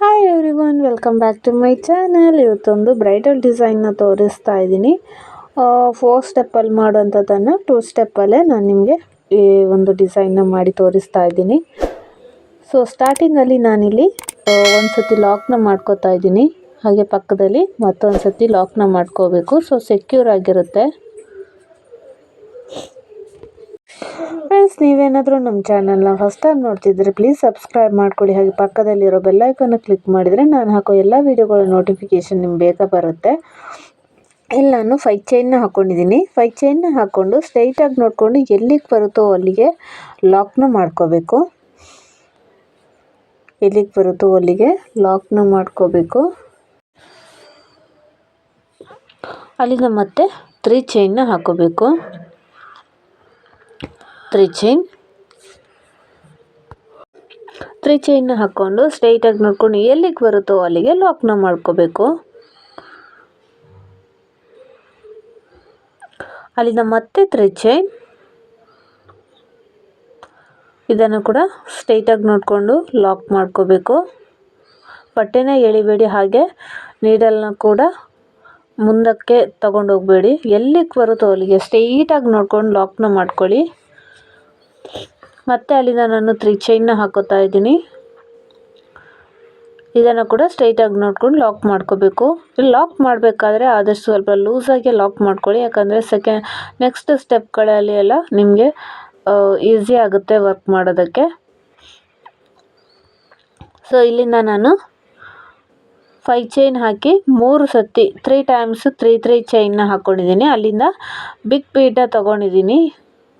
Hi everyone welcome back to my channel ಇವತ್ತೊಂದು bridal ಡಿಸೈನ್ನ ತೋರಿಸ್ತಾ ಇದ್ದೀನಿ. ಫೋರ್ ಸ್ಟೆಪ್ಪಲ್ಲಿ ಮಾಡುವಂಥದ್ದನ್ನು ಟೂ ಸ್ಟೆಪ್ಪಲ್ಲೇ ನಾನು ನಿಮಗೆ ಈ ಒಂದು ಡಿಸೈನ್ನ ಮಾಡಿ ತೋರಿಸ್ತಾ ಇದ್ದೀನಿ. ಸೊ ಸ್ಟಾರ್ಟಿಂಗಲ್ಲಿ ನಾನಿಲ್ಲಿ ಒಂದು ಸತಿ ಲಾಕ್ನ ಮಾಡ್ಕೋತಾ ಇದ್ದೀನಿ. ಹಾಗೆ ಪಕ್ಕದಲ್ಲಿ ಮತ್ತೊಂದು ಸತಿ ಲಾಕ್ನ ಮಾಡ್ಕೋಬೇಕು. ಸೊ ಸೆಕ್ಯೂರ್ ಆಗಿರುತ್ತೆ. ಫ್ರೆಂಡ್ಸ್ ನೀವೇನಾದರೂ ನಮ್ಮ ಚಾನಲ್ನ ಫಸ್ಟ್ ಟೈಮ್ ನೋಡ್ತಿದ್ರೆ ಪ್ಲೀಸ್ ಸಬ್ಸ್ಕ್ರೈಬ್ ಮಾಡ್ಕೊಳ್ಳಿ ಹಾಗೆ ಪಕ್ಕದಲ್ಲಿರೋ ಬೆಲ್ಲೈಕನ್ನು ಕ್ಲಿಕ್ ಮಾಡಿದರೆ ನಾನು ಹಾಕೋ ಎಲ್ಲ ವೀಡಿಯೋಗಳ ನೋಟಿಫಿಕೇಷನ್ ನಿಮ್ಗೆ ಬೇಗ ಬರುತ್ತೆ. ಇಲ್ಲಿ, ನಾನು ಫೈವ್ ಚೈನ್ನ ಹಾಕ್ಕೊಂಡಿದ್ದೀನಿ ಫೈವ್ ಚೈನ್ನ ಹಾಕ್ಕೊಂಡು ಸ್ಟ್ರೈಟಾಗಿ ನೋಡಿಕೊಂಡು ಎಲ್ಲಿಗೆ ಬರುತ್ತೋ ಅಲ್ಲಿಗೆ ಲಾಕ್ನ ಮಾಡ್ಕೋಬೇಕು. ಎಲ್ಲಿಗೆ ಬರುತ್ತೋ ಅಲ್ಲಿಗೆ ಲಾಕ್ನ ಮಾಡ್ಕೋಬೇಕು. ಅಲ್ಲಿಂದ ಮತ್ತೆ ತ್ರೀ ಚೈನ್ನ ಹಾಕೋಬೇಕು. ತ್ರೀ ಚೈನ್ ತ್ರೀ ಚೈನ್ನ ಹಾಕ್ಕೊಂಡು ಸ್ಟ್ರೈಟಾಗಿ ನೋಡ್ಕೊಂಡು ಎಲ್ಲಿಗೆ ಬರುತ್ತೋ ಅಲ್ಲಿಗೆ ಲಾಕ್ನ ಮಾಡ್ಕೋಬೇಕು. ಅಲ್ಲಿಂದ ಮತ್ತೆ ತ್ರೀ ಚೈನ್ ಇದನ್ನು ಕೂಡ ಸ್ಟ್ರೈಟಾಗಿ ನೋಡಿಕೊಂಡು ಲಾಕ್ ಮಾಡ್ಕೋಬೇಕು. ಬಟ್ಟೆನ ಎಳಿಬೇಡಿ ಹಾಗೆ ನೀಡಲ್ನ ಕೂಡ ಮುಂದಕ್ಕೆ ತಗೊಂಡೋಗ್ಬೇಡಿ. ಎಲ್ಲಿಗೆ ಬರುತ್ತೋ ಅಲ್ಲಿಗೆ ಸ್ಟ್ರೈಟಾಗಿ ನೋಡ್ಕೊಂಡು ಲಾಕ್ನ ಮಾಡ್ಕೊಳ್ಳಿ. ಮತ್ತೆ ಅಲ್ಲಿಂದ ನಾನು ತ್ರೀ ಚೈನ್ನ ಹಾಕೋತಾ ಇದ್ದೀನಿ. ಇದನ್ನು ಕೂಡ ಸ್ಟ್ರೈಟಾಗಿ ನೋಡ್ಕೊಂಡು ಲಾಕ್ ಮಾಡ್ಕೋಬೇಕು. ಲಾಕ್ ಮಾಡಬೇಕಾದ್ರೆ ಆದಷ್ಟು ಸ್ವಲ್ಪ ಲೂಸಾಗಿ ಲಾಕ್ ಮಾಡ್ಕೊಳ್ಳಿ. ಯಾಕಂದರೆ ಸೆಕೆಂಡ್ ನೆಕ್ಸ್ಟ್ ಸ್ಟೆಪ್ಗಳಲ್ಲಿ ಎಲ್ಲ ನಿಮಗೆ ಈಸಿ ಆಗುತ್ತೆ ವರ್ಕ್ ಮಾಡೋದಕ್ಕೆ. ಸೊ ಇಲ್ಲಿಂದ ನಾನು ಫೈ ಚೈನ್ ಹಾಕಿ ಮೂರು ಸತಿ ತ್ರೀ ಟೈಮ್ಸ್ ತ್ರೀ ತ್ರೀ ಚೈನ್ನ ಹಾಕ್ಕೊಂಡಿದ್ದೀನಿ ಅಲ್ಲಿಂದ ಬಿಗ್ ಪೀಟ ತೊಗೊಂಡಿದ್ದೀನಿ.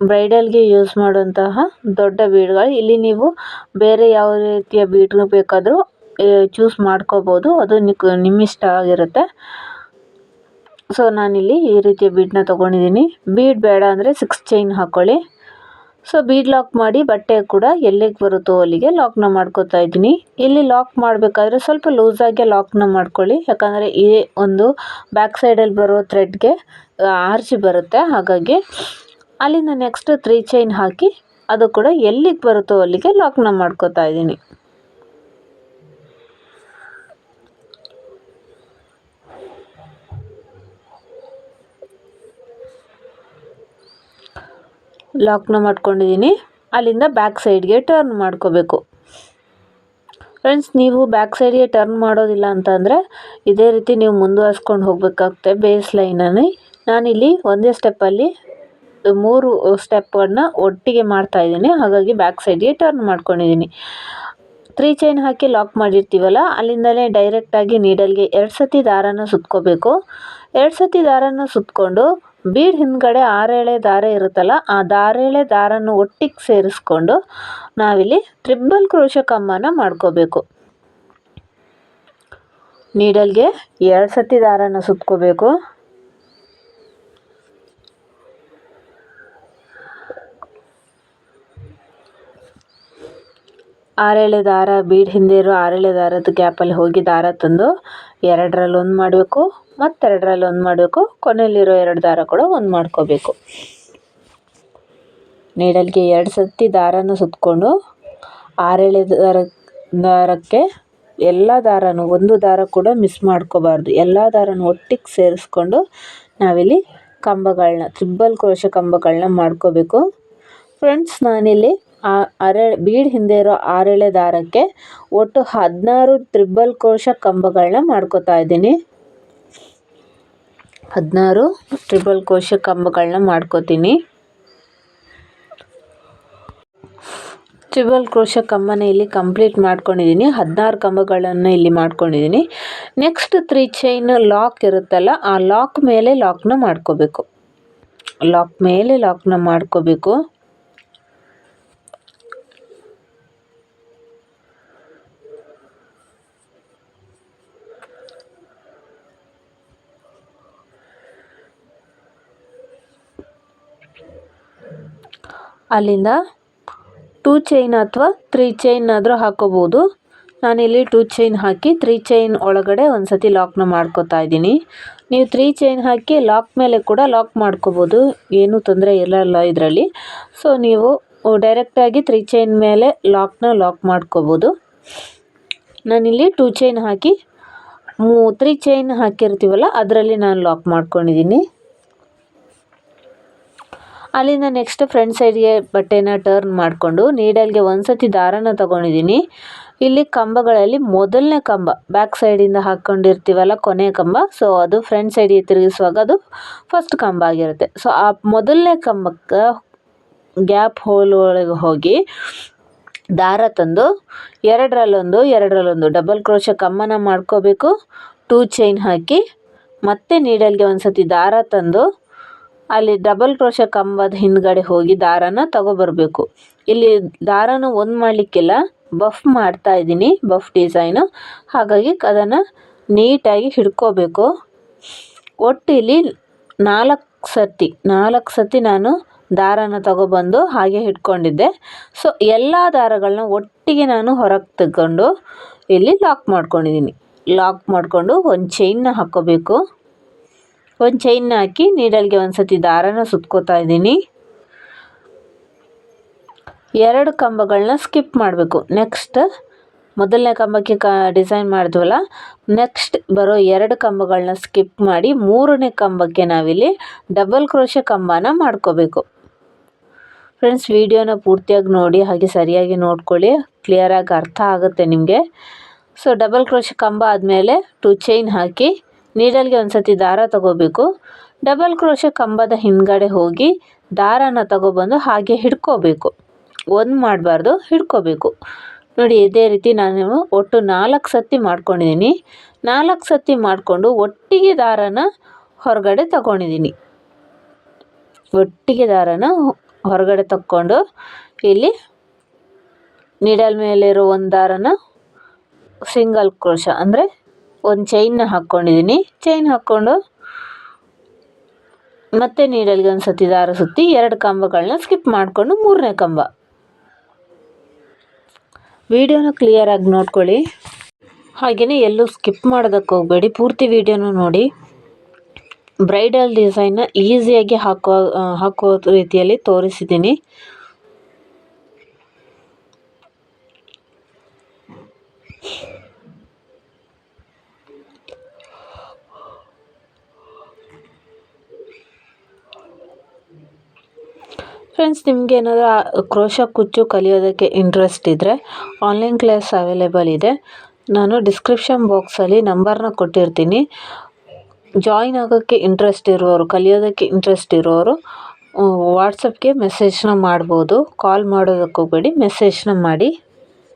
ಬ್ರೈಡಲ್ಗೆ ಯೂಸ್ ಮಾಡುವಂತಹ ದೊಡ್ಡ ಬೀಡ್ಗಳು. ಇಲ್ಲಿ ನೀವು ಬೇರೆ ಯಾವ ರೀತಿಯ ಬೀಡ್ಗಳು ಬೇಕಾದರೂ ಚೂಸ್ ಮಾಡ್ಕೋಬೋದು. ಅದು ನಿಮ್ಮ ಇಷ್ಟ ಆಗಿರುತ್ತೆ. ಸೊ ನಾನಿಲ್ಲಿ ಈ ರೀತಿಯ ಬೀಡನ್ನ ತೊಗೊಂಡಿದ್ದೀನಿ. ಬೀಡ್ ಬೇಡ ಅಂದರೆ ಸಿಕ್ಸ್ ಚೈನ್ ಹಾಕ್ಕೊಳ್ಳಿ ಸೊ ಬೀಡ್ ಲಾಕ್ ಮಾಡಿ ಬಟ್ಟೆ ಕೂಡ ಎಲ್ಲಿಗೆ ಬರುತ್ತೋ ಅಲ್ಲಿಗೆ ಲಾಕ್ನ ಮಾಡ್ಕೋತಾ ಇದ್ದೀನಿ. ಇಲ್ಲಿ ಲಾಕ್ ಮಾಡಬೇಕಾದ್ರೆ ಸ್ವಲ್ಪ ಲೂಸಾಗೆ ಲಾಕ್ನ ಮಾಡ್ಕೊಳ್ಳಿ. ಯಾಕಂದರೆ ಈ ಒಂದು ಬ್ಯಾಕ್ ಸೈಡಲ್ಲಿ ಬರೋ ಥ್ರೆಡ್ಗೆ ಆರ್ಜಿ ಬರುತ್ತೆ. ಹಾಗಾಗಿ ಅಲ್ಲಿಂದ ನೆಕ್ಸ್ಟ್ ತ್ರೀ ಚೈನ್ ಹಾಕಿ ಅದು ಕೂಡ ಎಲ್ಲಿಗೆ ಬರುತ್ತೋ ಅಲ್ಲಿಗೆ ಲಾಕ್ನ ಮಾಡ್ಕೋತಾ ಇದ್ದೀನಿ. ಲಾಕ್ನ ಮಾಡ್ಕೊಂಡಿದ್ದೀನಿ. ಅಲ್ಲಿಂದ ಬ್ಯಾಕ್ ಸೈಡ್ಗೆ ಟರ್ನ್ ಮಾಡ್ಕೋಬೇಕು. ಫ್ರೆಂಡ್ಸ್ ನೀವು ಬ್ಯಾಕ್ ಸೈಡ್ಗೆ ಟರ್ನ್ ಮಾಡೋದಿಲ್ಲ ಅಂತಂದರೆ ಇದೇ ರೀತಿ ನೀವು ಮುಂದುವರ್ಸ್ಕೊಂಡು ಹೋಗಬೇಕಾಗುತ್ತೆ ಬೇಸ್ ಲೈನಲ್ಲಿ ನಾನಿಲ್ಲಿ ಒಂದೇ ಸ್ಟೆಪ್ಪಲ್ಲಿ ಮೂರು ಸ್ಟೆಪ್ಪನ್ನು ಒಟ್ಟಿಗೆ ಮಾಡ್ತಾ ಇದ್ದೀನಿ. ಹಾಗಾಗಿ ಬ್ಯಾಕ್ ಸೈಡ್ಗೆ ಟರ್ನ್ ಮಾಡ್ಕೊಂಡಿದ್ದೀನಿ. ತ್ರೀ ಚೈನ್ ಹಾಕಿ ಲಾಕ್ ಮಾಡಿರ್ತೀವಲ್ಲ, ಅಲ್ಲಿಂದಲೇ ಡೈರೆಕ್ಟಾಗಿ ನೀಡಲ್ಗೆ ಎರಡು ಸತಿ ದಾರನ ಸುತ್ಕೋಬೇಕು. ಎರಡು ಸತಿ ದಾರನ ಸುತ್ಕೊಂಡು ಬೀಡ್ ಹಿಂದ್ಗಡೆ ಆರೇಳೆ ದಾರ ಇರುತ್ತಲ್ಲ, ಆ ದಾರೇಳೆ ದಾರನ ಒಟ್ಟಿಗೆ ಸೇರಿಸ್ಕೊಂಡು ನಾವಿಲ್ಲಿ ತ್ರಿಬ್ಬಲ್ ಕ್ರೋಶ ಕಮ್ಮನ ಮಾಡ್ಕೋಬೇಕು. ನೀಡಲ್ಗೆ ಎರಡು ಸತಿ ದಾರನ ಸುತ್ಕೋಬೇಕು. ಆರೇಳೆ ದಾರ, ಬೀಡ್ ಹಿಂದೆ ಇರೋ ಆರೇಳೆ ದಾರದ ಗ್ಯಾಪಲ್ಲಿ ಹೋಗಿ ದಾರ ತಂದು ಎರಡರಲ್ಲಿ ಒಂದು ಮಾಡಬೇಕು, ಮತ್ತೆರಡರಲ್ಲಿ ಒಂದು ಮಾಡಬೇಕು, ಕೊನೆಯಲ್ಲಿರೋ ಎರಡು ದಾರ ಕೂಡ ಒಂದು ಮಾಡ್ಕೋಬೇಕು. ನೀಡಲ್ಗೆ ಎರಡು ಸತಿ ದಾರನ ಸುತ್ತಕೊಂಡು ಆರೇಳೆ ದಾರ, ದಾರಕ್ಕೆ ಎಲ್ಲ ದಾರನೂ ಒಂದು ದಾರ ಕೂಡ ಮಿಸ್ ಮಾಡ್ಕೋಬಾರ್ದು. ಎಲ್ಲ ದಾರನೂ ಒಟ್ಟಿಗೆ ಸೇರಿಸ್ಕೊಂಡು ನಾವಿಲ್ಲಿ ಕಂಬಗಳನ್ನ ತ್ರಿಬ್ಬಲ್ ಕ್ರೋಶ ಕಂಬಗಳನ್ನ ಮಾಡ್ಕೋಬೇಕು. ಫ್ರೆಂಡ್ಸ್ ನಾನಿಲ್ಲಿ ಅರೆ ಬೀಡ್ ಹಿಂದೆ ಇರೋ ಆರೆಳೆ ದಾರಕ್ಕೆ ಒಟ್ಟು ಹದಿನಾರು ತ್ರಿಬಲ್ ಕೋಶ ಕಂಬಗಳನ್ನ ಮಾಡ್ಕೋತಾ ಇದ್ದೀನಿ. ಹದಿನಾರು ಟ್ರಿಬಲ್ ಕೋಶ ಕಂಬಗಳನ್ನ ಮಾಡ್ಕೋತೀನಿ. ಟ್ರಿಬಲ್ ಕ್ರೋಶ ಕಂಬನ ಇಲ್ಲಿ ಕಂಪ್ಲೀಟ್ ಮಾಡ್ಕೊಂಡಿದ್ದೀನಿ. ಹದಿನಾರು ಕಂಬಗಳನ್ನು ಇಲ್ಲಿ ಮಾಡ್ಕೊಂಡಿದ್ದೀನಿ. ನೆಕ್ಸ್ಟ್ ತ್ರೀ ಚೈನ್ ಲಾಕ್ ಇರುತ್ತಲ್ಲ, ಆ ಲಾಕ್ ಮೇಲೆ ಲಾಕ್ನ ಮಾಡ್ಕೋಬೇಕು. ಲಾಕ್ ಮೇಲೆ ಲಾಕ್ನ ಮಾಡ್ಕೋಬೇಕು. ಅಲ್ಲಿಂದ ಟೂ ಚೈನ್ ಅಥವಾ ತ್ರೀ ಚೈನ್ ಆದರೂ ಹಾಕೋಬೋದು. ನಾನಿಲ್ಲಿ ಟೂ ಚೈನ್ ಹಾಕಿ ತ್ರೀ ಚೈನ್ ಒಳಗಡೆ ಒಂದು ಸತಿ ಲಾಕ್ನ ಮಾಡ್ಕೋತಾ ಇದ್ದೀನಿ. ನೀವು ತ್ರೀ ಚೈನ್ ಹಾಕಿ ಲಾಕ್ ಮೇಲೆ ಕೂಡ ಲಾಕ್ ಮಾಡ್ಕೋಬೋದು. ಏನೂ ತೊಂದರೆ ಇರಲ್ಲ ಇದರಲ್ಲಿ. ಸೊ ನೀವು ಡೈರೆಕ್ಟಾಗಿ ತ್ರೀ ಚೈನ್ ಮೇಲೆ ಲಾಕ್ನ ಲಾಕ್ ಮಾಡ್ಕೋಬೋದು. ನಾನಿಲ್ಲಿ ಟೂ ಚೈನ್ ಹಾಕಿ ಮೂ ತ್ರೀ ಚೈನ್ ಹಾಕಿರ್ತೀವಲ್ಲ, ಅದರಲ್ಲಿ ನಾನು ಲಾಕ್ ಮಾಡ್ಕೊಂಡಿದ್ದೀನಿ. ಅಲ್ಲಿಂದ ನೆಕ್ಸ್ಟ್ ಫ್ರಂಟ್ ಸೈಡ್ಗೆ ಬಟ್ಟೆನ ಟರ್ನ್ ಮಾಡಿಕೊಂಡು ನೀಡಲ್ಗೆ ಒಂದು ಸತಿ ದಾರನ ತೊಗೊಂಡಿದ್ದೀನಿ ಇಲ್ಲಿ ಕಂಬಗಳಲ್ಲಿ ಮೊದಲನೇ ಕಂಬ ಬ್ಯಾಕ್ ಸೈಡಿಂದ ಹಾಕ್ಕೊಂಡಿರ್ತೀವಲ್ಲ ಕೊನೆ ಕಂಬ ಸೊ ಅದು ಫ್ರಂಟ್ ಸೈಡಿಗೆ ತಿರುಗಿಸುವಾಗ ಅದು ಫಸ್ಟ್ ಕಂಬ ಆಗಿರುತ್ತೆ. ಸೊ ಆ ಮೊದಲನೇ ಕಂಬಕ್ಕೆ ಗ್ಯಾಪ್ ಹೋಲ್ ಒಳಗೆ ಹೋಗಿ ದಾರ ತಂದು ಎರಡರಲ್ಲೊಂದು ಎರಡರಲ್ಲೊಂದು ಡಬಲ್ ಕ್ರೋಶ ಕಮ್ಮನ ಮಾಡ್ಕೋಬೇಕು ಟೂ ಚೈನ್ ಹಾಕಿ ಮತ್ತೆ ನೀಡಲ್ಗೆ ಒಂದು ಸತಿ ದಾರ ತಂದು ಅಲ್ಲಿ ಡಬಲ್ ಕ್ರೋಶ ಕಂಬದ ಹಿಂದ್ಗಡೆ ಹೋಗಿ ದಾರನ ತಗೊಬರ್ಬೇಕು. ಇಲ್ಲಿ ದಾರನ ಒಂದು ಮಾಡಲಿಕ್ಕಿಲ್ಲ ಬಫ್ ಮಾಡ್ತಾ ಇದ್ದೀನಿ ಬಫ್ ಡಿಸೈನು ಹಾಗಾಗಿ ಅದನ್ನು ನೀಟಾಗಿ ಹಿಡ್ಕೋಬೇಕು. ಒಟ್ಟು ಇಲ್ಲಿ ನಾಲ್ಕು ಸತಿ ನಾಲ್ಕು ಸತಿ ನಾನು ದಾರನ ತಗೊಬಂದು ಹಾಗೆ ಹಿಡ್ಕೊಂಡಿದ್ದೆ. ಸೊ ಎಲ್ಲ ದಾರಗಳನ್ನ ಒಟ್ಟಿಗೆ ನಾನು ಹೊರಗೆ ತಗೊಂಡು ಇಲ್ಲಿ ಲಾಕ್ ಮಾಡ್ಕೊಂಡಿದ್ದೀನಿ. ಲಾಕ್ ಮಾಡಿಕೊಂಡು ಒಂದು ಚೈನ್ನ ಹಾಕ್ಕೋಬೇಕು ಒಂದು ಚೈನ್ ಹಾಕಿ ನೀಡಲ್ಗೆ ಒಂದು ಸತಿ ದಾರನ ಸುತ್ಕೋತಾ ಇದ್ದೀನಿ. ಎರಡು ಕಂಬಗಳನ್ನ ಸ್ಕಿಪ್ ಮಾಡಬೇಕು. ನೆಕ್ಸ್ಟ್ ಮೊದಲನೇ ಕಂಬಕ್ಕೆ ಕ ಡಿಸೈನ್ ಮಾಡಿದ್ವಲ್ಲ ನೆಕ್ಸ್ಟ್ ಬರೋ ಎರಡು ಕಂಬಗಳನ್ನ ಸ್ಕಿಪ್ ಮಾಡಿ ಮೂರನೇ ಕಂಬಕ್ಕೆ ನಾವಿಲ್ಲಿ ಡಬಲ್ ಕ್ರೋಶ ಕಂಬನ ಮಾಡ್ಕೋಬೇಕು. ಫ್ರೆಂಡ್ಸ್ ವಿಡಿಯೋನ ಪೂರ್ತಿಯಾಗಿ ನೋಡಿ, ಹಾಗೆ ಸರಿಯಾಗಿ ನೋಡ್ಕೊಳ್ಳಿ. ಕ್ಲಿಯರಾಗಿ ಅರ್ಥ ಆಗುತ್ತೆ ನಿಮಗೆ. ಸೊ ಡಬಲ್ ಕ್ರೋಶ ಕಂಬ ಆದಮೇಲೆ ಟು ಚೈನ್ ಹಾಕಿ ನೀಡಲ್ಗೆ ಒಂದು ಸತಿ ದಾರ ತಗೋಬೇಕು. ಡಬಲ್ ಕ್ರೋಶ ಕಂಬದ ಹಿಂದ್ಗಡೆ ಹೋಗಿ ದಾರನ ತಗೊಬಂದು ಹಾಗೆ ಹಿಡ್ಕೋಬೇಕು. ಒಂದು ಮಾಡಬಾರ್ದು, ಹಿಡ್ಕೋಬೇಕು. ನೋಡಿ, ಇದೇ ರೀತಿ ನಾನು ಒಟ್ಟು ನಾಲ್ಕು ಸತಿ ಮಾಡ್ಕೊಂಡಿದ್ದೀನಿ. ನಾಲ್ಕು ಸತಿ ಮಾಡಿಕೊಂಡು ಒಟ್ಟಿಗೆ ದಾರನ ಹೊರಗಡೆ ತಗೊಂಡಿದ್ದೀನಿ. ಒಟ್ಟಿಗೆ ದಾರನ ಹೊರಗಡೆ ತಕ್ಕೊಂಡು ಇಲ್ಲಿ ನೀಡಲ್ ಮೇಲಿರೋ ಒಂದು ದಾರನ ಸಿಂಗಲ್ ಕ್ರೋಶ ಅಂದರೆ ಒಂದು ಚೈನ್ನ ಹಾಕ್ಕೊಂಡಿದ್ದೀನಿ ಚೈನ್ ಹಾಕ್ಕೊಂಡು ಮತ್ತೆ ನೀಡಲ್ಗೆ ಒಂದು ಸತಿ ದಾರ ಸುತ್ತಿ ಎರಡು ಕಂಬಗಳನ್ನ ಸ್ಕಿಪ್ ಮಾಡಿಕೊಂಡು ಮೂರನೇ ಕಂಬ. ವಿಡಿಯೋನ ಕ್ಲಿಯರಾಗಿ ನೋಡ್ಕೊಳ್ಳಿ. ಹಾಗೆಯೇ ಎಲ್ಲೂ ಸ್ಕಿಪ್ ಮಾಡೋದಕ್ಕೆ ಹೋಗಬೇಡಿ. ಪೂರ್ತಿ ವಿಡಿಯೋನೂ ನೋಡಿ. ಬ್ರೈಡಲ್ ಡಿಸೈನ್ನ ಈಸಿಯಾಗಿ ಹಾಕೋ ಹಾಕೋ ರೀತಿಯಲ್ಲಿ ತೋರಿಸಿದ್ದೀನಿ. ಫ್ರೆಂಡ್ಸ್ ನಿಮಗೆ ಏನಾದರೂ ಕ್ರೋಶ ಕುಚ್ಚು ಕಲಿಯೋದಕ್ಕೆ ಇಂಟ್ರೆಸ್ಟ್ ಇದ್ದರೆ ಆನ್ಲೈನ್ ಕ್ಲಾಸ್ ಅವೈಲೇಬಲ್ ಇದೆ. ನಾನು ಡಿಸ್ಕ್ರಿಪ್ಷನ್ ಬಾಕ್ಸಲ್ಲಿ ನಂಬರ್ನ ಕೊಟ್ಟಿರ್ತೀನಿ. ಜಾಯಿನ್ ಆಗೋಕ್ಕೆ ಇಂಟ್ರೆಸ್ಟ್ ಇರೋರು, ಕಲಿಯೋದಕ್ಕೆ ಇಂಟ್ರೆಸ್ಟ್ ಇರೋರು ವಾಟ್ಸಪ್ಗೆ ಮೆಸೇಜ್ನ ಮಾಡ್ಬೋದು. ಕಾಲ್ ಮಾಡೋದಕ್ಕೆ ಹೋಗಬೇಡಿ ಮೆಸೇಜ್ನ ಮಾಡಿ,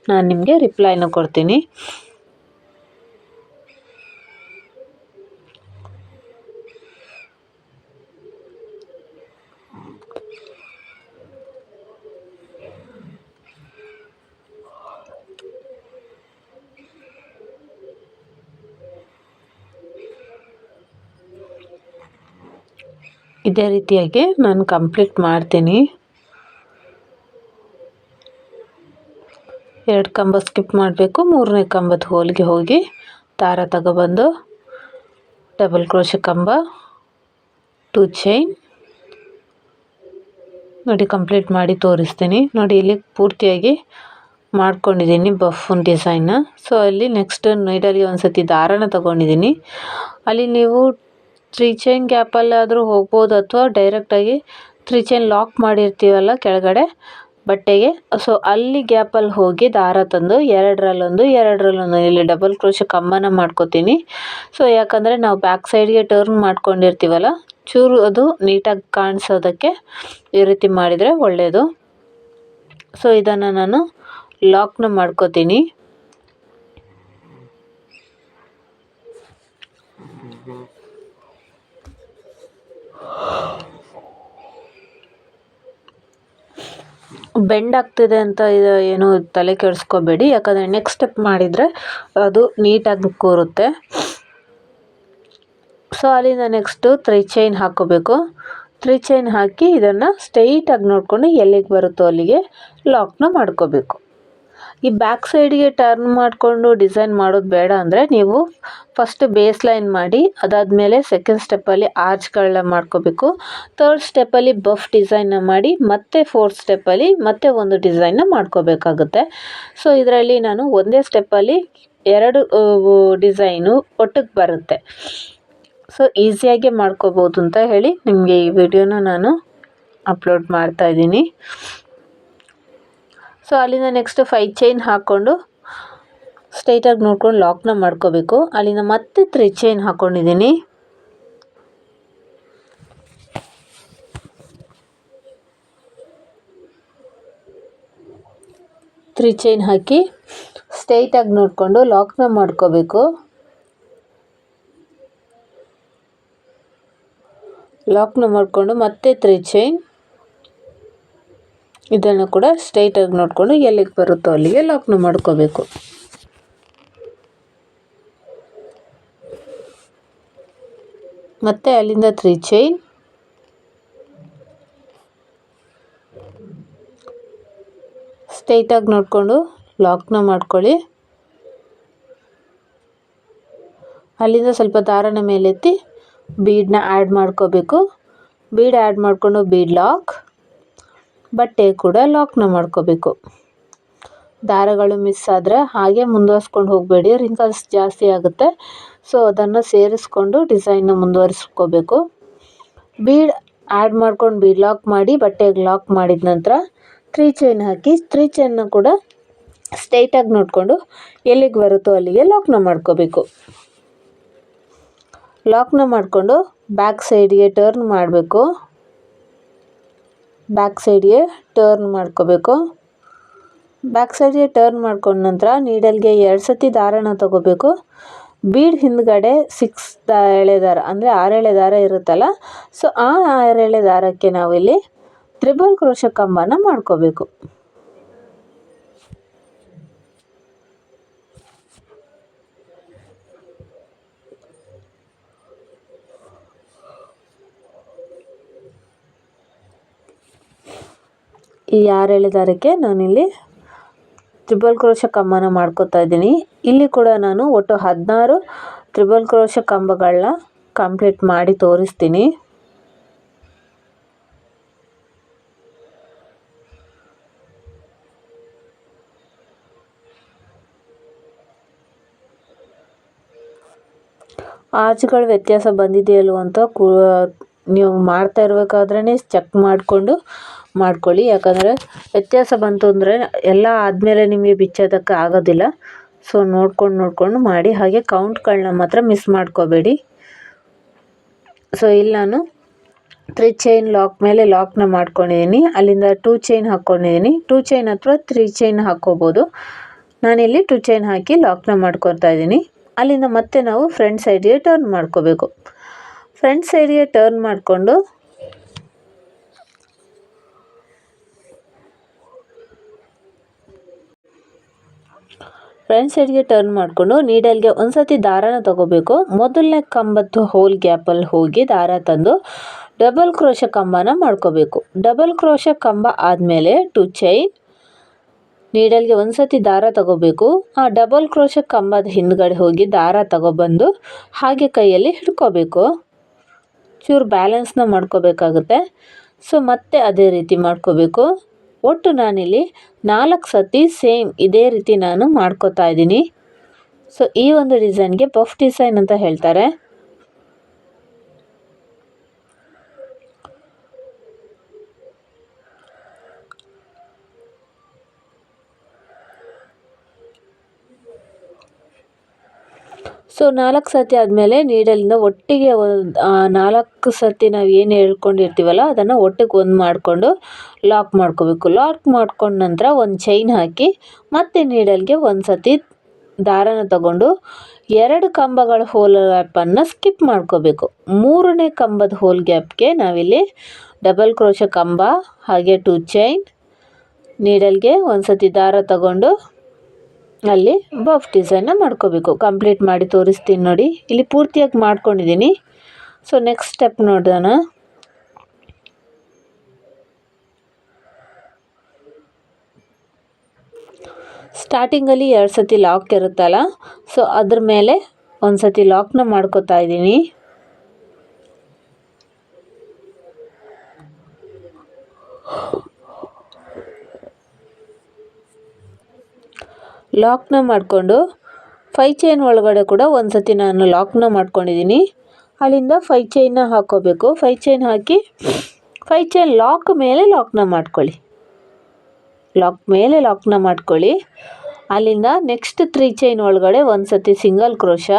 ನಾನು ನಿಮಗೆ ರಿಪ್ಲೈನ ಕೊಡ್ತೀನಿ. ಇದೇ ರೀತಿಯಾಗಿ ನಾನು ಕಂಪ್ಲೀಟ್ ಮಾಡ್ತೀನಿ. ಎರಡು ಕಂಬ ಸ್ಕಿಪ್ ಮಾಡಬೇಕು, ಮೂರನೇ ಕಂಬದ ಹೋಲಿಗೆ ಹೋಗಿ ದಾರ ತಗೊಬಂದು ಡಬಲ್ ಕ್ರೋಶ ಕಂಬ ಟೂ ಚೈನ್ ನೋಡಿ ಕಂಪ್ಲೀಟ್ ಮಾಡಿ ತೋರಿಸ್ತೀನಿ. ನೋಡಿ ಇಲ್ಲಿ ಪೂರ್ತಿಯಾಗಿ ಮಾಡ್ಕೊಂಡಿದ್ದೀನಿ ಬಫ್ಫನ್ ಡಿಸೈನ್ನ ಸೊ ಅಲ್ಲಿ ನೆಕ್ಸ್ಟ್ ನೈಡಲ್ಲಿ ಒಂದು ಸತಿ ದಾರನ ತೊಗೊಂಡಿದ್ದೀನಿ. ಅಲ್ಲಿ ನೀವು ತ್ರೀ ಚೈನ್ ಗ್ಯಾಪಲ್ಲಾದರೂ ಹೋಗ್ಬೋದು ಅಥವಾ ಡೈರೆಕ್ಟಾಗಿ ತ್ರೀ ಚೈನ್ ಲಾಕ್ ಮಾಡಿರ್ತೀವಲ್ಲ ಕೆಳಗಡೆ ಬಟ್ಟೆಗೆ. ಸೊ ಅಲ್ಲಿ ಗ್ಯಾಪಲ್ಲಿ ಹೋಗಿ ದಾರ ತಂದು ಎರಡರಲ್ಲೊಂದು ಎರಡರಲ್ಲೊಂದು ಇಲ್ಲಿ ಡಬಲ್ ಕ್ರೋಶ ಕಂಬನ ಮಾಡ್ಕೋತೀನಿ. ಸೊ ಯಾಕಂದರೆ ನಾವು ಬ್ಯಾಕ್ ಸೈಡ್ಗೆ ಟರ್ನ್ ಮಾಡ್ಕೊಂಡಿರ್ತೀವಲ್ಲ, ಚೂರು ಅದು ನೀಟಾಗಿ ಕಾಣಿಸೋದಕ್ಕೆ ಈ ರೀತಿ ಮಾಡಿದರೆ ಒಳ್ಳೆಯದು ಸೊ ಇದನ್ನು ನಾನು ಲಾಕ್ನ ಮಾಡ್ಕೋತೀನಿ. ಬೆಂಡ್ ಆಗ್ತಿದೆ ಅಂತ ಇದು ಏನು ತಲೆ ಕೆಡಿಸ್ಕೋಬೇಡಿ. ಯಾಕಂದರೆ ನೆಕ್ಸ್ಟ್ ಸ್ಟೆಪ್ ಮಾಡಿದರೆ ಅದು ನೀಟಾಗಿ ಕೂರುತ್ತೆ. ಸೊ ಅಲ್ಲಿಂದ ನೆಕ್ಸ್ಟು ತ್ರೀ ಚೈನ್ ಹಾಕೋಬೇಕು. ತ್ರೀ ಚೈನ್ ಹಾಕಿ ಇದನ್ನು ಸ್ಟ್ರೈಟಾಗಿ ನೋಡಿಕೊಂಡು ಎಲ್ಲಿಗೆ ಬರುತ್ತೋ ಅಲ್ಲಿಗೆ ಲಾಕ್ನ ಮಾಡ್ಕೋಬೇಕು. ಈ ಬ್ಯಾಕ್ ಸೈಡ್ಗೆ ಟರ್ನ್ ಮಾಡಿಕೊಂಡು ಡಿಸೈನ್ ಮಾಡೋದು ಬೇಡ ಅಂದರೆ ನೀವು ಫಸ್ಟ್ ಬೇಸ್ ಲೈನ್ ಮಾಡಿ, ಅದಾದಮೇಲೆ ಸೆಕೆಂಡ್ ಸ್ಟೆಪ್ಪಲ್ಲಿ ಆರ್ಚ್ಗಳನ್ನ ಮಾಡ್ಕೋಬೇಕು. ತರ್ಡ್ ಸ್ಟೆಪ್ಪಲ್ಲಿ ಬಫ್ ಡಿಸೈನ್ನ ಮಾಡಿ, ಮತ್ತೆ ಫೋರ್ತ್ ಸ್ಟೆಪ್ಪಲ್ಲಿ ಮತ್ತೆ ಒಂದು ಡಿಸೈನ್ನ ಮಾಡ್ಕೋಬೇಕಾಗುತ್ತೆ. ಸೊ ಇದರಲ್ಲಿ ನಾನು ಒಂದೇ ಸ್ಟೆಪ್ಪಲ್ಲಿ ಎರಡು ಡಿಸೈನು ಒಟ್ಟಿಗೆ ಬರುತ್ತೆ. ಸೊ ಈಸಿಯಾಗಿ ಮಾಡ್ಕೋಬೋದು ಅಂತ ಹೇಳಿ ನಿಮಗೆ ಈ ವಿಡಿಯೋನ ನಾನು ಅಪ್ಲೋಡ್ ಮಾಡ್ತಾ ಇದ್ದೀನಿ. ಸೊ ಅಲ್ಲಿಂದ ನೆಕ್ಸ್ಟ್ ಫೈ ಚೈನ್ ಹಾಕ್ಕೊಂಡು ಸ್ಟ್ರೈಟಾಗಿ ನೋಡ್ಕೊಂಡು ಲಾಕ್ನ ಮಾಡ್ಕೋಬೇಕು. ಅಲ್ಲಿಂದ ಮತ್ತೆ ತ್ರೀ ಚೈನ್ ಹಾಕ್ಕೊಂಡಿದ್ದೀನಿ ತ್ರೀ ಚೈನ್ ಹಾಕಿ ಸ್ಟ್ರೈಟಾಗಿ ನೋಡಿಕೊಂಡು ಲಾಕ್ನ ಮಾಡ್ಕೋಬೇಕು. ಲಾಕ್ನ ಮಾಡಿಕೊಂಡು ಮತ್ತೆ ತ್ರೀ ಚೈನ್ ಇದನ್ನು ಕೂಡ ಸ್ಟ್ರೈಟಾಗಿ ನೋಡಿಕೊಂಡು ಎಲ್ಲಿಗೆ ಬರುತ್ತೋ ಅಲ್ಲಿಗೆ ಲಾಕ್ನ ಮಾಡ್ಕೋಬೇಕು. ಮತ್ತೆ ಅಲ್ಲಿಂದ ತ್ರೀ ಚೈನ್ ಸ್ಟ್ರೈಟಾಗಿ ನೋಡಿಕೊಂಡು ಲಾಕ್ನ ಮಾಡ್ಕೊಳ್ಳಿ. ಅಲ್ಲಿಂದ ಸ್ವಲ್ಪ ದಾರನ ಮೇಲೆತ್ತಿ ಬೀಡನ್ನ ಆ್ಯಡ್ ಮಾಡ್ಕೋಬೇಕು. ಬೀಡ್ ಆ್ಯಡ್ ಮಾಡಿಕೊಂಡು ಬೀಡ್ ಲಾಕ್ ಬಟ್ಟೆ ಕೂಡ ಲಾಕ್ನ ಮಾಡ್ಕೋಬೇಕು. ದಾರಗಳು ಮಿಸ್ ಆದರೆ ಹಾಗೆ ಮುಂದುವರ್ಸ್ಕೊಂಡು ಹೋಗಬೇಡಿ ರಿಂಕಲ್ಸ್ ಜಾಸ್ತಿ ಆಗುತ್ತೆ. ಸೊ ಅದನ್ನು ಸೇರಿಸ್ಕೊಂಡು ಡಿಸೈನ್ನ ಮುಂದುವರಿಸ್ಕೋಬೇಕು. ಬೀಡ್ ಆ್ಯಡ್ ಮಾಡ್ಕೊಂಡು ಬೀಡ್ ಲಾಕ್ ಮಾಡಿ, ಬಟ್ಟೆಗೆ ಲಾಕ್ ಮಾಡಿದ ನಂತರ ತ್ರೀ ಚೈನ್ ಹಾಕಿ ತ್ರೀ ಚೈನ್ನ ಕೂಡ ಸ್ಟ್ರೈಟಾಗಿ ನೋಡಿಕೊಂಡು ಎಲ್ಲಿಗೆ ಬರುತ್ತೋ ಅಲ್ಲಿಗೆ ಲಾಕ್ನ ಮಾಡ್ಕೋಬೇಕು. ಲಾಕ್ನ ಮಾಡಿಕೊಂಡು ಬ್ಯಾಕ್ ಸೈಡ್ಗೆ ಟರ್ನ್ ಮಾಡಬೇಕು. ಬ್ಯಾಕ್ ಸೈಡ್ಗೆ ಟರ್ನ್ ಮಾಡ್ಕೋಬೇಕು. ಬ್ಯಾಕ್ ಸೈಡ್ಗೆ ಟರ್ನ್ ಮಾಡ್ಕೊಂಡ ನಂತರ ನೀಡಲ್ಗೆ ಎರಡು ಸತಿ ದಾರನ ತಗೋಬೇಕು. ಬೀಡ್ ಹಿಂದ್ಗಡೆ ಸಿಕ್ಸ್ ಎಳೆ ದಾರ, ಅಂದರೆ ಆರು ಎಳೆ ದಾರ ಇರುತ್ತಲ್ಲ ಸೊ ಆ ಆರು ಎಳೆ ದಾರಕ್ಕೆ ನಾವಿಲ್ಲಿ ತ್ರಿಬಲ್ ಕ್ರೋಶ ಕಂಬನ ಮಾಡ್ಕೋಬೇಕು. ಈ ಯಾರ್ ಎಳೆ ದಾರಕ್ಕೆ ನಾನಿಲ್ಲಿ ತ್ರಿಬಲ್ ಕ್ರೋಶ ಕಂಬನ ಮಾಡ್ಕೋತಾ ಇದ್ದೀನಿ. ಇಲ್ಲಿ ಕೂಡ ನಾನು ಒಟ್ಟು ಹದಿನಾರು ತ್ರಿಬಲ್ ಕ್ರೋಶ ಕಂಬಗಳನ್ನ ಕಂಪ್ಲೀಟ್ ಮಾಡಿ ತೋರಿಸ್ತೀನಿ. ಆರ್ಚ್ಗಳ ವ್ಯತ್ಯಾಸ ಬಂದಿದೆಯಲ್ವ ಅಂತ ಕೂ ನೀವು ಮಾಡ್ತಾ ಇರಬೇಕಾದ್ರೇ ಚೆಕ್ ಮಾಡಿಕೊಂಡು ಮಾಡ್ಕೊಳ್ಳಿ. ಯಾಕಂದರೆ ವ್ಯತ್ಯಾಸ ಬಂತು ಅಂದರೆ ಎಲ್ಲ ಆದಮೇಲೆ ನಿಮಗೆ ಬಿಚ್ಚೋದಕ್ಕೆ ಆಗೋದಿಲ್ಲ. ಸೊ ನೋಡ್ಕೊಂಡು, ನೋಡಿಕೊಂಡು ಮಾಡಿ. ಹಾಗೆ ಕೌಂಟ್ಗಳನ್ನ ಮಾತ್ರ ಮಿಸ್ ಮಾಡ್ಕೋಬೇಡಿ. ಸೊ ಇಲ್ಲಿ ನಾನು ತ್ರೀ ಚೈನ್ ಲಾಕ್ ಮೇಲೆ ಲಾಕ್ನ ಮಾಡ್ಕೊಂಡಿದ್ದೀನಿ. ಅಲ್ಲಿಂದ ಟೂ ಚೈನ್ ಹಾಕ್ಕೊಂಡಿದ್ದೀನಿ ಟೂ ಚೈನ್ ಅಥವಾ ತ್ರೀ ಚೈನ್ ಹಾಕ್ಕೋಬೋದು. ನಾನಿಲ್ಲಿ ಟೂ ಚೈನ್ ಹಾಕಿ ಲಾಕ್ನ ಮಾಡ್ಕೊತಾ ಇದ್ದೀನಿ. ಅಲ್ಲಿಂದ ಮತ್ತೆ ನಾವು ಫ್ರಂಟ್ ಸೈಡ್ಗೆ ಟರ್ನ್ ಮಾಡ್ಕೋಬೇಕು. ಫ್ರಂಟ್ ಸೈಡ್ಗೆ ಟರ್ನ್ ಮಾಡಿಕೊಂಡು. ಫ್ರಂಟ್ ಸೈಡ್ಗೆ ಟರ್ನ್ ಮಾಡಿಕೊಂಡು ನೀಡಲ್ಗೆ ಒಂದು ಸತಿ ದಾರನ ತಗೋಬೇಕು. ಮೊದಲನೇ ಕಂಬದ್ದು ಹೋಲ್ ಗ್ಯಾಪಲ್ಲಿ ಹೋಗಿ ದಾರ ತಂದು ಡಬಲ್ ಕ್ರೋಶ ಕಂಬನ ಮಾಡ್ಕೋಬೇಕು. ಡಬಲ್ ಕ್ರೋಶ ಕಂಬ ಆದಮೇಲೆ ಟು ಚೈನ್ ನೀಡಲ್ಗೆ ಒಂದು ಸತಿ ದಾರ ತಗೋಬೇಕು. ಆ ಡಬಲ್ ಕ್ರೋಶ ಕಂಬದ ಹಿಂದ್ಗಡೆ ಹೋಗಿ ದಾರ ತಗೊಬಂದು ಹಾಗೆ ಕೈಯಲ್ಲಿ ಹಿಡ್ಕೋಬೇಕು. ಚೂರು ಬ್ಯಾಲೆನ್ಸ್ನ ಮಾಡ್ಕೋಬೇಕಾಗುತ್ತೆ. ಸೊ, ಮತ್ತೆ ಅದೇ ರೀತಿ ಮಾಡ್ಕೋಬೇಕು. ಒಟ್ಟು ನಾನಿಲ್ಲಿ ನಾಲ್ಕು ಸತಿ ಸೇಮ್ ಇದೇ ರೀತಿ ನಾನು ಮಾಡ್ಕೋತಾ ಇದ್ದೀನಿ. ಸೊ, ಈ ಒಂದು ಡಿಸೈನ್ಗೆ ಪಫ್ ಡಿಸೈನ್ ಅಂತ ಹೇಳ್ತಾರೆ. ಸೊ ನಾಲ್ಕು ಸತಿ ಆದಮೇಲೆ ನೀಡಲಿಂದ ಒಟ್ಟಿಗೆ ನಾಲ್ಕು ಸತಿ ನಾವು ಏನು ಹೇಳ್ಕೊಂಡಿರ್ತೀವಲ್ಲ, ಅದನ್ನು ಒಟ್ಟಿಗೆ ಒಂದು ಮಾಡಿಕೊಂಡು ಲಾಕ್ ಮಾಡ್ಕೋಬೇಕು. ಲಾಕ್ ಮಾಡ್ಕೊಂಡ ನಂತರ ಒಂದು ಚೈನ್ ಹಾಕಿ ಮತ್ತೆ ನೀಡಲ್ಗೆ ಒಂದು ಸತಿ ದಾರನ ತಗೊಂಡು ಎರಡು ಕಂಬಗಳ ಹೋಲ್ ಗ್ಯಾಪನ್ನು ಸ್ಕಿಪ್ ಮಾಡ್ಕೋಬೇಕು. ಮೂರನೇ ಕಂಬದ ಹೋಲ್ ಗ್ಯಾಪ್ಗೆ ನಾವಿಲ್ಲಿ ಡಬಲ್ ಕ್ರೋಶ ಕಂಬ, ಹಾಗೆ ಟು ಚೈನ್ ನೀಡಲ್ಗೆ ಒಂದು ಸತಿ ದಾರ ತಗೊಂಡು ಅಲ್ಲಿ ಬಫ್ ಡಿಸೈನ್ನ ಮಾಡ್ಕೋಬೇಕು. ಕಂಪ್ಲೀಟ್ ಮಾಡಿ ತೋರಿಸ್ತೀನಿ ನೋಡಿ. ಇಲ್ಲಿ ಪೂರ್ತಿಯಾಗಿ ಮಾಡ್ಕೊಂಡಿದ್ದೀನಿ ಸೊ ನೆಕ್ಸ್ಟ್ ಸ್ಟೆಪ್ ನೋಡೋಣ. ಸ್ಟಾರ್ಟಿಂಗಲ್ಲಿ ಎರಡು ಸತಿ ಲಾಕ್ ಇರುತ್ತಲ್ಲ? ಸೊ ಅದ್ರ ಮೇಲೆ ಒಂದು ಸತಿ ಲಾಕ್ನ ಮಾಡ್ಕೋತಾ ಇದ್ದೀನಿ. ಲಾಕ್ನ ಮಾಡಿಕೊಂಡು ಫೈ ಚೈನ್ ಒಳಗಡೆ ಕೂಡ ಒಂದು ಸತಿ ನಾನು ಲಾಕ್ನ ಮಾಡ್ಕೊಂಡಿದ್ದೀನಿ. ಅಲ್ಲಿಂದ ಫೈ ಚೈನ್ನ ಹಾಕ್ಕೋಬೇಕು ಫೈ ಚೈನ್ ಹಾಕಿ ಫೈ ಚೈನ್ ಲಾಕ್ ಮೇಲೆ ಲಾಕ್ನ ಮಾಡ್ಕೊಳ್ಳಿ. ಲಾಕ್ ಮೇಲೆ ಲಾಕ್ನ ಮಾಡ್ಕೊಳ್ಳಿ. ಅಲ್ಲಿಂದ ನೆಕ್ಸ್ಟ್ ತ್ರೀ ಚೈನ್ ಒಳಗಡೆ ಒಂದು ಸತಿ single crochet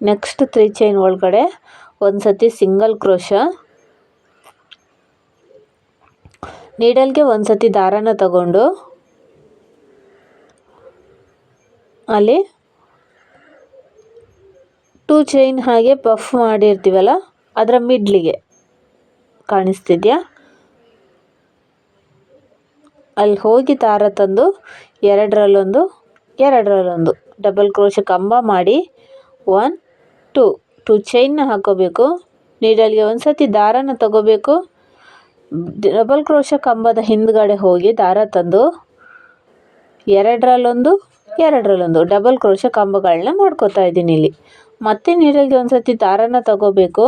next three chain ಒಳಗಡೆ ಒಂದು ಸತಿ ಸಿಂಗಲ್ ಕ್ರೋಶ ನೀಡಲ್ಗೆ ಒಂದು ಸತಿ ದಾರಾನ ತಗೊಂಡು ಅಲ್ಲಿ ಟೂ ಚೈನ್ ಹಾಗೆ ಪಫ್ ಮಾಡಿರ್ತೀವಲ್ಲ, ಅದರ ಮಿಡ್ಲಿಗೆ ಕಾಣಿಸ್ತಿದ್ಯಾ? ಅಲ್ಲಿ ಹೋಗಿ ದಾರ ತಂದು ಎರಡರಲ್ಲೊಂದು ಎರಡರಲ್ಲೊಂದು ಡಬಲ್ ಕ್ರೋಶ ಕಂಬ ಮಾಡಿ ಒನ್ ಟೂ ಟೂ ಚೈನ್ನ ಹಾಕೋಬೇಕು. ನೀಡಲ್ಗೆ ಒಂದು ಸತಿ ದಾರನ ತಗೋಬೇಕು. ಡಬಲ್ ಕ್ರೋಶ ಕಂಬದ ಹಿಂದ್ಗಡೆ ಹೋಗಿ ದಾರ ತಂದು, ಎರಡರಲ್ಲೊಂದು ಎರಡರಲ್ಲೊಂದು ಡಬಲ್ ಕ್ರೋಶ ಕಂಬಗಳನ್ನ ಮಾಡ್ಕೋತಾ ಇದ್ದೀನಿ ಇಲ್ಲಿ. ಮತ್ತೆ ನೀರಲ್ಲಿ ಒಂದು ಸತಿ ದಾರನ ತಗೋಬೇಕು.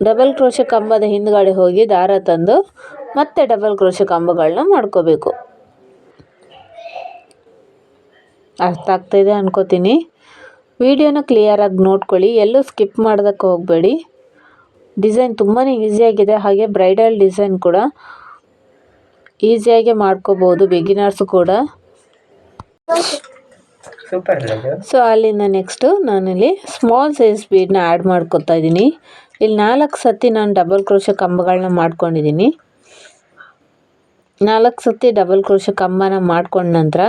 ಡಬಲ್ ಕ್ರೋಶ ಕಂಬದ ಹಿಂದ್ಗಡೆ ಹೋಗಿ ದಾರ ತಂದು ಮತ್ತೆ ಡಬಲ್ ಕ್ರೋಶ ಕಂಬಗಳನ್ನ ಮಾಡ್ಕೋಬೇಕು. ಅರ್ಥ ಆಗ್ತಾಯಿದೆ ಅನ್ಕೋತೀನಿ. ವಿಡಿಯೋನ ಕ್ಲಿಯರಾಗಿ ನೋಡ್ಕೊಳ್ಳಿ. ಎಲ್ಲೂ ಸ್ಕಿಪ್ ಮಾಡೋದಕ್ಕೆ ಹೋಗಬೇಡಿ. ಡಿಸೈನ್ ತುಂಬಾ ಈಸಿಯಾಗಿದೆ ಹಾಗೆ ಬ್ರೈಡಲ್ ಡಿಸೈನ್ ಕೂಡ ಈಸಿಯಾಗಿ ಮಾಡ್ಕೋಬೋದು ಬಿಗಿನರ್ಸ್ ಕೂಡ. ಸೊ ಅಲ್ಲಿಂದ ನೆಕ್ಸ್ಟು ನಾನಿಲ್ಲಿ ಸ್ಮಾಲ್ ಸೈಜ್ ಬೀಡ್ನ ಆ್ಯಡ್ ಮಾಡ್ಕೊತಾ ಇದ್ದೀನಿ. ಇಲ್ಲಿ ನಾಲ್ಕು ಸತಿ ನಾನು ಡಬಲ್ ಕ್ರೋಶ ಕಂಬಗಳನ್ನ ಮಾಡ್ಕೊಂಡಿದ್ದೀನಿ. ನಾಲ್ಕು ಸತಿ ಡಬಲ್ ಕ್ರೋಶ ಕಂಬನ ಮಾಡ್ಕೊಂಡ ನಂತರ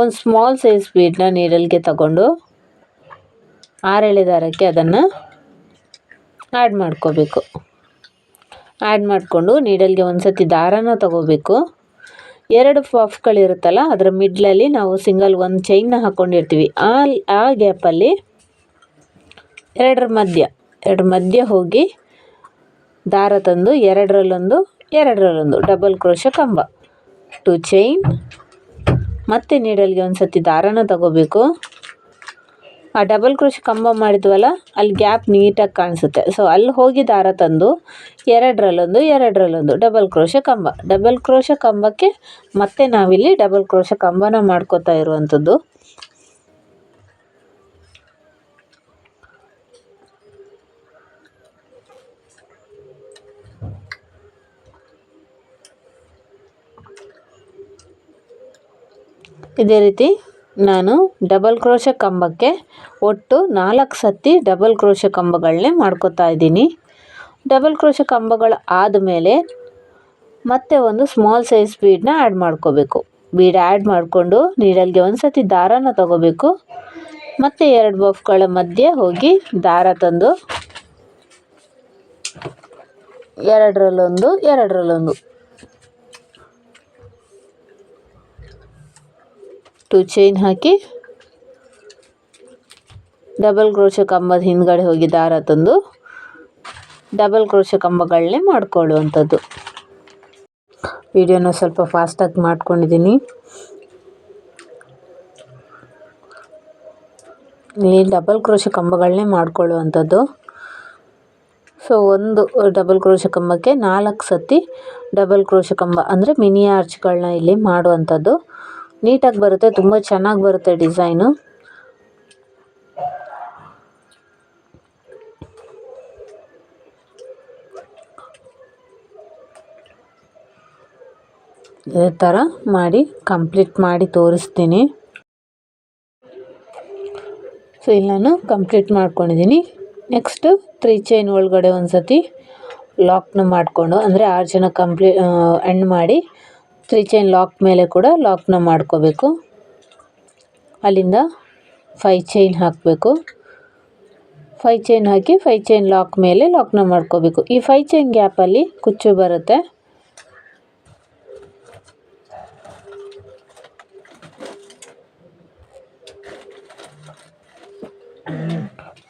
ಒಂದು ಸ್ಮಾಲ್ ಸೈಜ್ ಬೀಡನ್ನ ನೀಡಲ್ಗೆ ತಗೊಂಡು ಆರೆಳೆ ದಾರಕ್ಕೆ ಅದನ್ನು ಆ್ಯಡ್ ಮಾಡ್ಕೋಬೇಕು. ಆ್ಯಡ್ ಮಾಡಿಕೊಂಡು ನೀಡಲ್ಗೆ ಒಂದು ಸತಿ ದಾರನ ತಗೋಬೇಕು. ಎರಡು ಪಫ್ಗಳಿರುತ್ತಲ್ಲ ಅದರ ಮಿಡ್ಲಲ್ಲಿ ನಾವು ಸಿಂಗಲ್ ಒಂದು ಚೈನ್ನ ಹಾಕ್ಕೊಂಡಿರ್ತೀವಿ ಆ ಆ ಗ್ಯಾಪಲ್ಲಿ ಎರಡರ ಮಧ್ಯ ಎರಡರ ಮಧ್ಯ ಹೋಗಿ ದಾರ ತಂದು ಎರಡರಲ್ಲೊಂದು ಎರಡರಲ್ಲೊಂದು ಡಬಲ್ ಕ್ರೋಶ ಕಂಬ. ಟು ಚೈನ್ ಮತ್ತೆ ನೀಡಲ್ಗೆ ಒಂದು ಸತಿ ದಾರನ ತಗೋಬೇಕು. ಆ ಡಬಲ್ ಕ್ರೋಶ ಕಂಬ ಮಾಡಿದ್ವಲ್ಲ, ಅಲ್ಲಿ ಗ್ಯಾಪ್ ನೀಟಾಗಿ ಕಾಣಿಸುತ್ತೆ. ಸೊ ಅಲ್ಲಿ ಹೋಗಿ ದಾರ ತಂದು, ಎರಡರಲ್ಲೊಂದು ಎರಡರಲ್ಲೊಂದು ಡಬಲ್ ಕ್ರೋಶ ಕಂಬ. ಡಬಲ್ ಕ್ರೋಶ ಕಂಬಕ್ಕೆ ಮತ್ತೆ ನಾವಿಲ್ಲಿ ಡಬಲ್ ಕ್ರೋಶ ಕಂಬನ ಮಾಡ್ಕೋತಾ ಇರುವಂಥದ್ದು. ಇದೇ ರೀತಿ ನಾನು ಡಬಲ್ ಕ್ರೋಶ ಕಂಬಕ್ಕೆ ಒಟ್ಟು ನಾಲ್ಕು ಸತಿ ಡಬಲ್ ಕ್ರೋಶ ಕಂಬಗಳನ್ನೇ ಮಾಡ್ಕೋತಾ ಇದ್ದೀನಿ. ಡಬಲ್ ಕ್ರೋಶ ಕಂಬಗಳು ಆದಮೇಲೆ ಮತ್ತೆ ಒಂದು ಸ್ಮಾಲ್ ಸೈಜ್ ಬೀಡನ್ನ ಆ್ಯಡ್ ಮಾಡ್ಕೋಬೇಕು. ಬೀಡ್ ಆ್ಯಡ್ ಮಾಡಿಕೊಂಡು ನೀಡಲ್ಗೆ ಒಂದು ಸತಿ ದಾರನ ತಗೋಬೇಕು. ಮತ್ತು ಎರಡು ಬಫ್ಗಳ ಮಧ್ಯೆ ಹೋಗಿ ದಾರ ತಂದು ಎರಡರಲ್ಲೊಂದು ಎರಡರಲ್ಲೊಂದು. ಟು ಚೈನ್ ಹಾಕಿ ಡಬಲ್ ಕ್ರೋಶ ಕಂಬದ ಹಿಂದ್ಗಡೆ ಹೋಗಿ ದಾರ ತಂದು ಡಬಲ್ ಕ್ರೋಶ ಕಂಬಗಳನ್ನೇ ಮಾಡ್ಕೊಳ್ಳುವಂಥದ್ದು. ವಿಡಿಯೋನ ಸ್ವಲ್ಪ ಫಾಸ್ಟಾಗಿ ಮಾಡ್ಕೊಂಡಿದ್ದೀನಿ. ಇಲ್ಲಿ ಡಬಲ್ ಕ್ರೋಶ ಕಂಬಗಳನ್ನೇ ಮಾಡ್ಕೊಳ್ಳುವಂಥದ್ದು. ಸೊ ಒಂದು ಡಬಲ್ ಕ್ರೋಶ ಕಂಬಕ್ಕೆ ನಾಲ್ಕು ಸತಿ ಡಬಲ್ ಕ್ರೋಶ ಕಂಬ ಅಂದರೆ ಮಿನಿ ಆರ್ಚ್ಗಳನ್ನ ಇಲ್ಲಿ ಮಾಡುವಂಥದ್ದು. ನೀಟಾಗಿ ಬರುತ್ತೆ, ತುಂಬ ಚೆನ್ನಾಗಿ ಬರುತ್ತೆ ಡಿಸೈನು. ಇದೇ ಥರ ಮಾಡಿ, ಕಂಪ್ಲೀಟ್ ಮಾಡಿ ತೋರಿಸ್ತೀನಿ. ಸೊ ಇಲ್ಲಿ ನಾನು ಕಂಪ್ಲೀಟ್ ಮಾಡ್ಕೊಂಡಿದ್ದೀನಿ. ನೆಕ್ಸ್ಟು ತ್ರೀ ಚೈನ್ ಒಳಗಡೆ ಒಂದು ಸತಿ ಲಾಕ್ನ ಮಾಡಿಕೊಂಡು, ಅಂದರೆ ಆರು ಜನ ಕಂಪ್ಲೀ ಎಂಡ್ ಮಾಡಿ ತ್ರೀ ಚೈನ್ ಲಾಕ್ ಮೇಲೆ ಕೂಡ ಲಾಕ್ನ ಮಾಡ್ಕೋಬೇಕು. ಅಲ್ಲಿಂದ ಫೈ ಚೈನ್ ಹಾಕಬೇಕು. ಫೈ ಚೈನ್ ಹಾಕಿ ಫೈ ಚೈನ್ ಲಾಕ್ ಮೇಲೆ ಲಾಕ್ನ ಮಾಡ್ಕೋಬೇಕು. ಈ ಫೈ ಚೈನ್ ಗ್ಯಾಪಲ್ಲಿ ಕುಚ್ಚು ಬರುತ್ತೆ.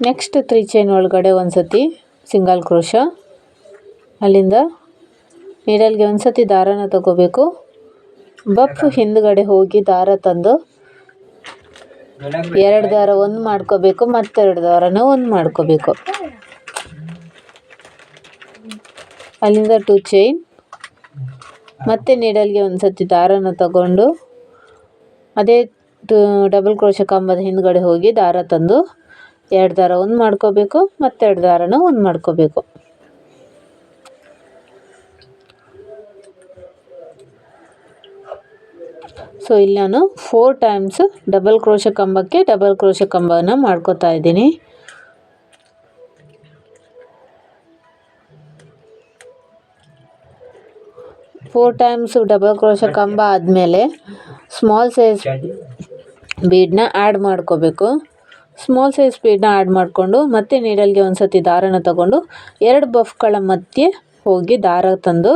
ನೆಕ್ಸ್ಟ್ ತ್ರೀ ಚೈನ್ ಒಳಗಡೆ ಒಂದು ಸತಿ ಸಿಂಗಲ್ ಕ್ರೋಶ ಅಲ್ಲಿಂದ ನೀಡಲ್ಗೆ ಒಂದು ಸತಿ ದಾರನ ತಗೋಬೇಕು. ಬಫ್ ಹಿಂದ್ಗಡೆ ಹೋಗಿ ದಾರ ತಂದು ಎರಡು ದಾರ ಒಂದು ಮಾಡ್ಕೋಬೇಕು, ಮತ್ತೆರಡು ದಾರನ ಒಂದು ಮಾಡ್ಕೋಬೇಕು. ಅಲ್ಲಿಂದ ಟು ಚೈನ್ ಮತ್ತೆ ನೀಡಲ್ಗೆ ಒಂದು ಸತಿ ದಾರನ ತಗೊಂಡು, ಅದೇ ಡಬಲ್ ಕ್ರೋಶ ಕಂಬದ ಹಿಂದ್ಗಡೆ ಹೋಗಿ ದಾರ ತಂದು, ಎರಡು ದಾರ ಒಂದು ಮಾಡ್ಕೋಬೇಕು, ಮತ್ತೆರಡು ದಾರನ ಒಂದು ಮಾಡ್ಕೋಬೇಕು. ಸೊ ಇಲ್ಲಿ ನಾನು ಫೋರ್ ಟೈಮ್ಸ್ ಡಬಲ್ ಕ್ರೋಶ ಕಂಬಕ್ಕೆ ಡಬಲ್ ಕ್ರೋಶ ಕಂಬನ ಮಾಡ್ಕೋತಾ ಇದ್ದೀನಿ. ಫೋರ್ ಟೈಮ್ಸ್ ಡಬಲ್ ಕ್ರೋಶ ಕಂಬ ಆದಮೇಲೆ ಸ್ಮಾಲ್ ಸೈಜ್ ಬೀಡನ್ನ ಆ್ಯಡ್ ಮಾಡ್ಕೋಬೇಕು. ಸ್ಮಾಲ್ ಸೈಜ್ ಬೀಡನ್ನ ಆ್ಯಡ್ ಮಾಡಿಕೊಂಡು ಮತ್ತೆ ನೀಡಲ್ಗೆ ಒಂದು ಸತಿ ದಾರನ ತಗೊಂಡು ಎರಡು ಬಫ್ಗಳ ಮಧ್ಯೆ ಹೋಗಿ ದಾರ ತಂದು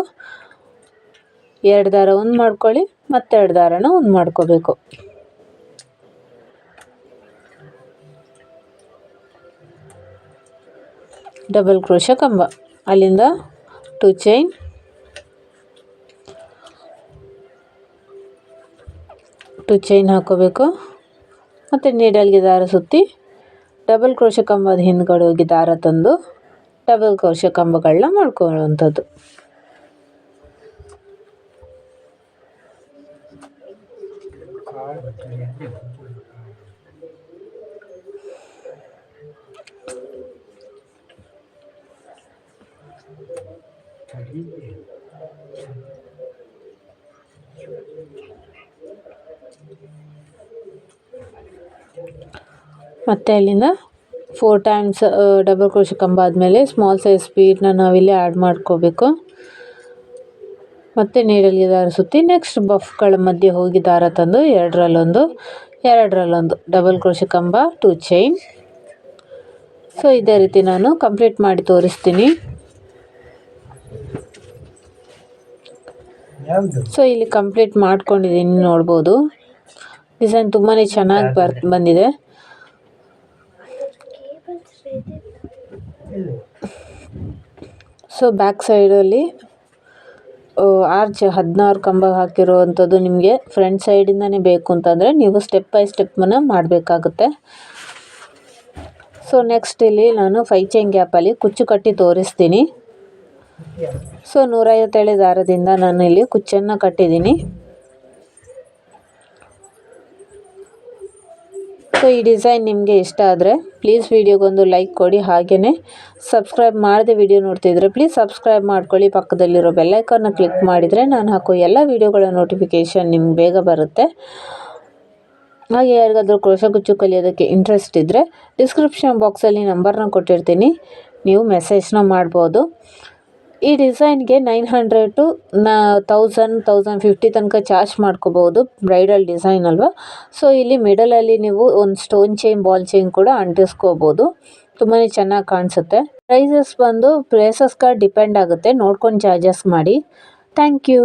ಎರಡು ದಾರ ಒಂದು ಮಾಡ್ಕೊಳ್ಳಿ, ಮತ್ತೆರಡು ದಾರನ ಒಂದು ಮಾಡ್ಕೋಬೇಕು. ಡಬಲ್ ಕ್ರೋಶ ಕಂಬ. ಅಲ್ಲಿಂದ ಟು ಚೈನ್. ಟು ಚೈನ್ ಹಾಕೋಬೇಕು. ಮತ್ತು ನೀಡಲ್ಗೆ ದಾರ ಸುತ್ತಿ, ಡಬಲ್ ಕ್ರೋಶ ಕಂಬದ ಹಿಂದ್ಗಡೆ ಹೋಗಿ ದಾರ ತಂದು, ಡಬಲ್ ಕ್ರೋಶ ಕಂಬಗಳನ್ನ ಮಾಡ್ಕೊಳ್ಳುವಂಥದ್ದು. ಮತ್ತು ಅಲ್ಲಿಂದ ಫೋರ್ ಟೈಮ್ಸ್ ಡಬಲ್ ಕ್ರೋಶ ಕಂಬ ಆದಮೇಲೆ ಸ್ಮಾಲ್ ಸೈಜ್ ಸ್ಪೀಡ್ನ ನಾವಿಲ್ಲಿ ಆ್ಯಡ್ ಮಾಡ್ಕೋಬೇಕು. ಮತ್ತು ನೀರಲ್ಲಿ ದಾರ ಸುತ್ತಿ ನೆಕ್ಸ್ಟ್ ಬಫ್ಗಳ ಮಧ್ಯೆ ಹೋಗಿ ದಾರ ತಂದು ಎರಡರಲ್ಲೊಂದು ಎರಡರಲ್ಲೊಂದು ಡಬಲ್ ಕ್ರೋಶ ಕಂಬ ಟು ಚೈನ್ ಸೊ ಇದೇ ರೀತಿ ನಾನು ಕಂಪ್ಲೀಟ್ ಮಾಡಿ ತೋರಿಸ್ತೀನಿ. ಸೊ ಇಲ್ಲಿ ಕಂಪ್ಲೀಟ್ ಮಾಡ್ಕೊಂಡಿದ್ದೀನಿ ನೋಡ್ಬೋದು. ಡಿಸೈನ್ ತುಂಬಾ ಚೆನ್ನಾಗಿ ಬರ್ ಬಂದಿದೆ. ಸೊ ಬ್ಯಾಕ್ ಸೈಡಲ್ಲಿ ಆರ್ಚ್ ಹದಿನಾರು ಕಂಬ ಹಾಕಿರುವಂಥದ್ದು ನಿಮಗೆ ಫ್ರಂಟ್ ಸೈಡಿಂದನೇ ಬೇಕು ಅಂತಂದರೆ ನೀವು ಸ್ಟೆಪ್ ಬೈ ಸ್ಟೆಪ್ಪನ್ನು ಮಾಡಬೇಕಾಗುತ್ತೆ. ಸೊ ನೆಕ್ಸ್ಟ್ ಇಲ್ಲಿ ನಾನು ಫೈ ಚೈನ್ ಗ್ಯಾಪಲ್ಲಿ ಕುಚ್ಚು ಕಟ್ಟಿ ತೋರಿಸ್ತೀನಿ. ಸೊ ನೂರೈವತ್ತೇಳು ದಾರದಿಂದ ನಾನು ಇಲ್ಲಿ ಕುಚ್ಚನ್ನು ಕಟ್ಟಿದ್ದೀನಿ. ಸೊ ಈ ಡಿಸೈನ್ ನಿಮಗೆ ಇಷ್ಟ ಆದರೆ ಪ್ಲೀಸ್ ವಿಡಿಯೋಗೊಂದು ಲೈಕ್ ಕೊಡಿ. ಹಾಗೆಯೇ ಸಬ್ಸ್ಕ್ರೈಬ್ ಮಾಡದೆ ವಿಡಿಯೋ ನೋಡ್ತಿದ್ರೆ ಪ್ಲೀಸ್ ಸಬ್ಸ್ಕ್ರೈಬ್ ಮಾಡ್ಕೊಳ್ಳಿ. ಪಕ್ಕದಲ್ಲಿರೋ ಬೆಲ್ಲೈಕನ್ನ ಕ್ಲಿಕ್ ಮಾಡಿದರೆ ನಾನು ಹಾಕೋ ಎಲ್ಲ ವೀಡಿಯೋಗಳ ನೋಟಿಫಿಕೇಷನ್ ನಿಮ್ಗೆ ಬೇಗ ಬರುತ್ತೆ. ಹಾಗೆ ಯಾರಿಗಾದರೂ ಕ್ರೋಶಗುಚ್ಚು ಕಲಿಯೋದಕ್ಕೆ ಇಂಟ್ರೆಸ್ಟ್ ಇದ್ದರೆ ಡಿಸ್ಕ್ರಿಪ್ಷನ್ ಬಾಕ್ಸಲ್ಲಿ ನಂಬರ್ನ ಕೊಟ್ಟಿರ್ತೀನಿ. ನೀವು ಮೆಸೇಜ್ನ ಮಾಡ್ಬೋದು. ಈ ಡಿಸೈನ್ಗೆ ನೈನ್ ಹಂಡ್ರೆಡ್ ಟು ನಾ ತೌಸಂಡ್ ತೌಸಂಡ್ ಫಿಫ್ಟಿ ತನಕ ಚಾರ್ಜ್ ಮಾಡ್ಕೋಬೋದು ಬ್ರೈಡಲ್ ಡಿಸೈನ್ ಅಲ್ವಾ? ಸೊ ಇಲ್ಲಿ ಮಿಡಲಲ್ಲಿ ನೀವು ಒಂದು ಸ್ಟೋನ್ ಚೈನ್, ಬಾಲ್ ಚೈನ್ ಕೂಡ ಅಂಟಿಸ್ಕೋಬೋದು. ತುಂಬಾ ಚೆನ್ನಾಗಿ ಕಾಣಿಸುತ್ತೆ. ಪ್ರೈಸಸ್ ಬಂದು ಪ್ಲೇಸಸ್ಗೆ ಡಿಪೆಂಡ್ ಆಗುತ್ತೆ. ನೋಡ್ಕೊಂಡು ಚಾರ್ಜಸ್ ಮಾಡಿ. Thank you.